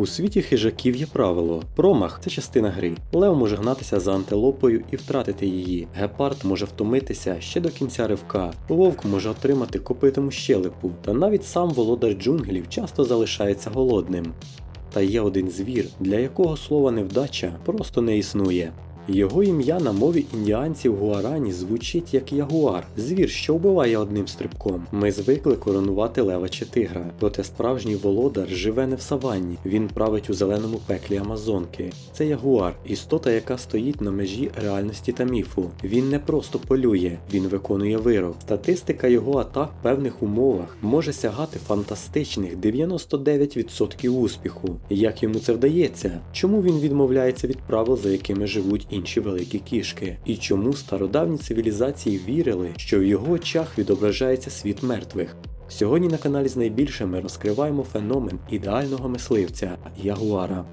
У світі хижаків є правило: промах це частина гри. Лев може гнатися за антилопою і втратити її. Гепард може втомитися ще до кінця ривка. Вовк може отримати копитому щелепу, та навіть сам володар джунглів часто залишається голодним. Та є один звір, для якого слова невдача просто не існує. Його ім'я на мові індіанців Гуарані звучить як ягуар, звір, що вбиває одним стрибком. Ми звикли коронувати лева чи тигра, проте справжній володар живе не в саванні, він править у зеленому пеклі Амазонки. Це ягуар, істота, яка стоїть на межі реальності та міфу. Він не просто полює, він виконує вирок. Статистика його атак в певних умовах може сягати фантастичних 99% успіху. Як йому це вдається? Чому він відмовляється від правил, за якими живуть інші великі кішки? І чому стародавні цивілізації вірили, що в його очах відображається світ мертвих? Сьогодні на каналі з найбільшими ми розкриваємо феномен ідеального мисливця Ягуара.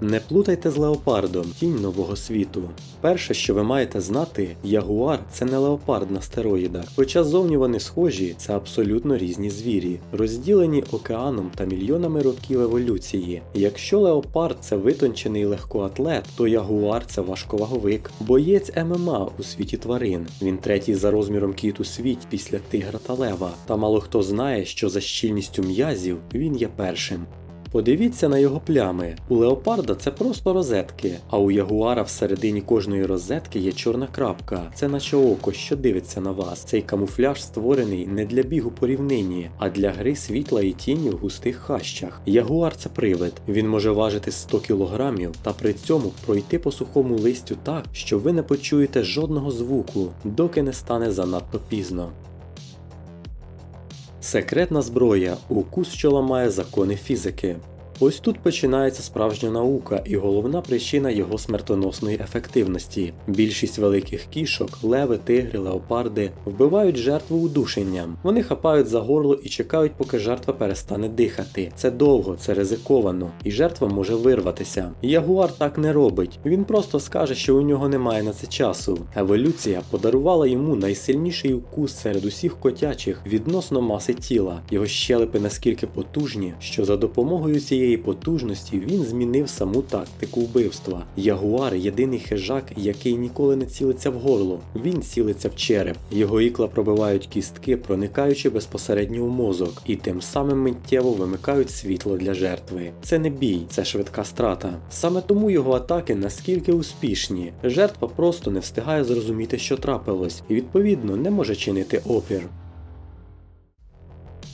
Не плутайте з леопардом, тінь нового світу. Перше, що ви маєте знати, ягуар це не леопард на стероїдах, хоча зовні вони схожі, це абсолютно різні звірі, розділені океаном та мільйонами років еволюції. Якщо леопард це витончений легкоатлет, то ягуар це важковаговик, боєць ММА у світі тварин. Він третій за розміром кіт у світі після тигра та лева. Та мало хто знає, що за щільністю м'язів він є першим. Подивіться на його плями. У леопарда це просто розетки, а у ягуара всередині кожної розетки є чорна крапка. Це наче око, що дивиться на вас. Цей камуфляж створений не для бігу по рівнині, а для гри світла і тіні в густих хащах. Ягуар це привид. Він може важити 100 кілограмів та при цьому пройти по сухому листю так, що ви не почуєте жодного звуку, доки не стане занадто пізно. Секретна зброя укус, що ламає закони фізики. Ось тут починається справжня наука і головна причина його смертоносної ефективності. Більшість великих кішок, леви, тигри, леопарди вбивають жертву удушенням. Вони хапають за горло і чекають, поки жертва перестане дихати. Це довго, це ризиковано, і жертва може вирватися. Ягуар так не робить. Він просто скаже, що у нього немає на це часу. Еволюція подарувала йому найсильніший укус серед усіх котячих відносно маси тіла. Його щелепи наскільки потужні, що за допомогою цієї цієї потужності він змінив саму тактику вбивства. Ягуар єдиний хижак, який ніколи не цілиться в горло. Він цілиться в череп. Його ікла пробивають кістки, проникаючи безпосередньо в мозок, і тим самим миттєво вимикають світло для жертви. Це не бій, це швидка страта. Саме тому його атаки наскільки успішні. Жертва просто не встигає зрозуміти, що трапилось, і відповідно не може чинити опір.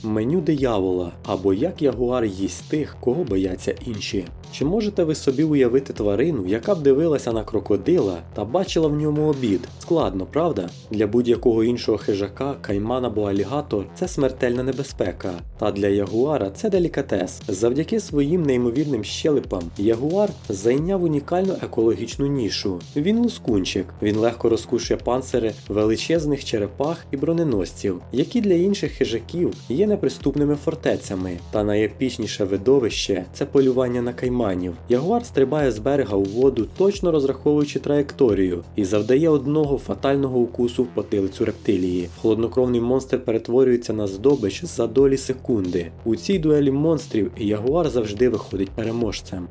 Меню диявола або як ягуар їсть тих, кого бояться інші. Чи можете ви собі уявити тварину, яка б дивилася на крокодила та бачила в ньому обід? Складно, правда? Для будь-якого іншого хижака, кайман або алігатор це смертельна небезпека. Та для ягуара це делікатес. Завдяки своїм неймовірним щелепам ягуар зайняв унікальну екологічну нішу. Він лускунчик, він легко розкушує панцири величезних черепах і броненосців, які для інших хижаків є неприступними фортецями. Та найепічніше видовище це полювання на кайманів. Ягуар стрибає з берега у воду, точно розраховуючи траєкторію, і завдає одного фатального укусу в потилицю рептилії. Холоднокровний монстр перетворюється на здобич за долі секунди. У цій дуелі монстрів Ягуар завжди виходить переможцем.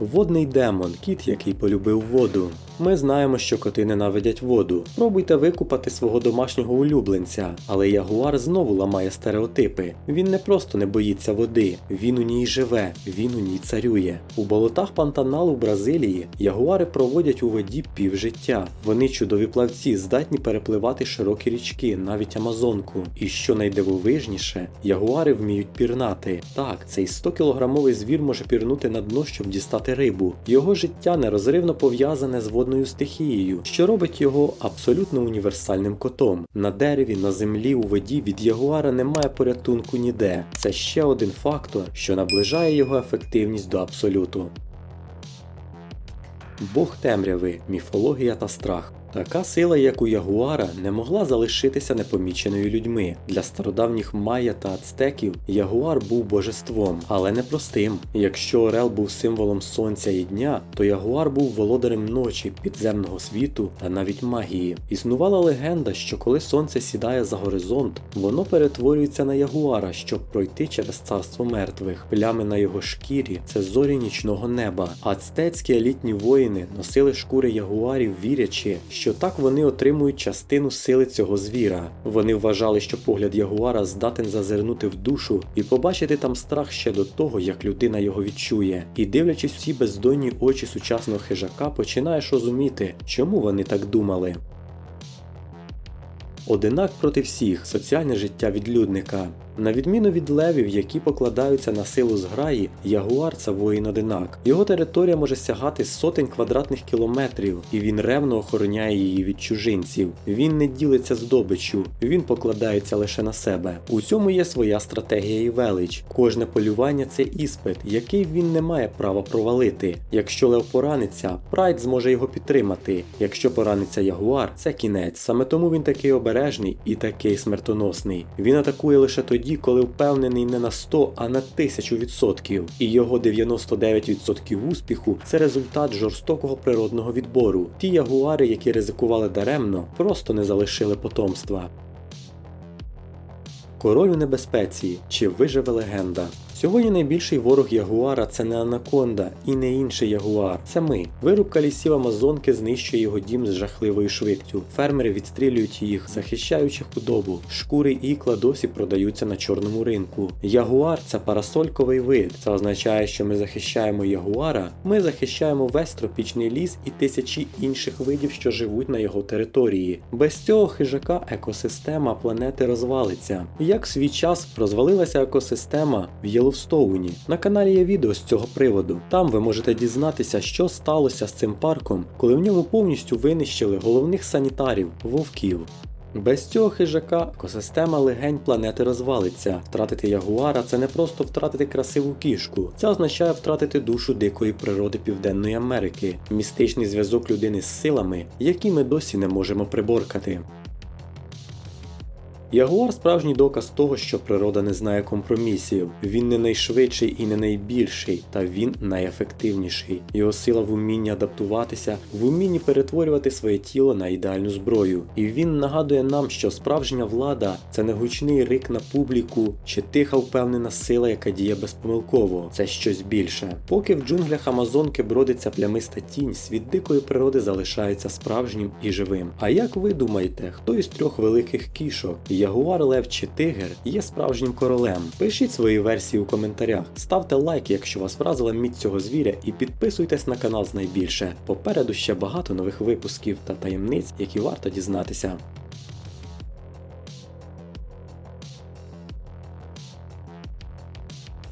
Водний демон, кіт, який полюбив воду. Ми знаємо, що коти ненавидять воду. Пробуйте викупати свого домашнього улюбленця, але ягуар знову ламає стереотипи. Він не просто не боїться води, він у ній живе, він у ній царює. У болотах Пантаналу в Бразилії ягуари проводять у воді півжиття. Вони чудові плавці, здатні перепливати широкі річки, навіть Амазонку. І що найдивовижніше, ягуари вміють пірнати. Так, цей 100-кілограмовий звір може пірнути на дно, щоб дістати рибу. Його життя нерозривно пов'язане з водною стихією, що робить його абсолютно універсальним котом. На дереві, на землі, у воді від ягуара немає порятунку ніде. Це ще один фактор, що наближає його ефективність до абсолюту. Бог темряви, міфологія та страх. Така сила, як у Ягуара, не могла залишитися непоміченою людьми. Для стародавніх майя та ацтеків Ягуар був божеством, але не простим. Якщо Орел був символом сонця і дня, то Ягуар був володарем ночі, підземного світу та навіть магії. Існувала легенда, що коли сонце сідає за горизонт, воно перетворюється на ягуара, щоб пройти через царство мертвих. Плями на його шкірі це зорі нічного неба. Ацтецькі елітні воїни носили шкури ягуарів, вірячи, що так вони отримують частину сили цього звіра. Вони вважали, що погляд ягуара здатен зазирнути в душу і побачити там страх ще до того, як людина його відчує. І дивлячись ці бездонні очі сучасного хижака, починаєш розуміти, чому вони так думали. Одинак проти всіх соціальне життя відлюдника. На відміну від левів, які покладаються на силу зграї, ягуар це воїн одинак. Його територія може сягати сотень квадратних кілометрів, і він ревно охороняє її від чужинців. Він не ділиться здобиччю, він покладається лише на себе. У цьому є своя стратегія і велич. Кожне полювання це іспит, який він не має права провалити. Якщо лев пораниться, прайд зможе його підтримати. Якщо пораниться ягуар, це кінець. Саме тому він такий обережний і такий смертоносний. Він атакує лише тоді, коли впевнений не на 100, а на 1000%. І його 99% успіху це результат жорстокого природного відбору. Ті ягуари, які ризикували даремно, просто не залишили потомства. Король у небезпеці чи виживе легенда. Сьогодні найбільший ворог ягуара це не анаконда і не інший ягуар. Це ми. Вирубка лісів Амазонки знищує його дім з жахливою швидкістю. Фермери відстрілюють їх, захищаючи худобу. Шкури ікла досі продаються на чорному ринку. Ягуар це парасольковий вид. Це означає, що ми захищаємо ягуара, ми захищаємо весь тропічний ліс і тисячі інших видів, що живуть на його території. Без цього хижака екосистема планети розвалиться. Як в свій час розвалилася екосистема в Єловстоуні. На каналі є відео з цього приводу. Там ви можете дізнатися, що сталося з цим парком, коли в ньому повністю винищили головних санітарів вовків. Без цього хижака екосистема легень планети розвалиться. Втратити ягуара це не просто втратити красиву кішку, це означає втратити душу дикої природи Південної Америки, містичний зв'язок людини з силами, які ми досі не можемо приборкати. Ягуар справжній доказ того, що природа не знає компромісів. Він не найшвидший і не найбільший, та він найефективніший. Його сила в умінні адаптуватися, в умінні перетворювати своє тіло на ідеальну зброю. І він нагадує нам, що справжня влада це не гучний рик на публіку чи тиха впевнена сила, яка діє безпомилково. Це щось більше. Поки в джунглях Амазонки бродиться плямиста тінь, світ дикої природи залишається справжнім і живим. А як ви думаєте, хто із трьох великих кішок? Ягуар, Лев чи Тигр є справжнім королем. Пишіть свої версії у коментарях, ставте лайк, якщо вас вразила міць цього звіря, і підписуйтесь на канал з найбільше. Попереду ще багато нових випусків та таємниць, які варто дізнатися.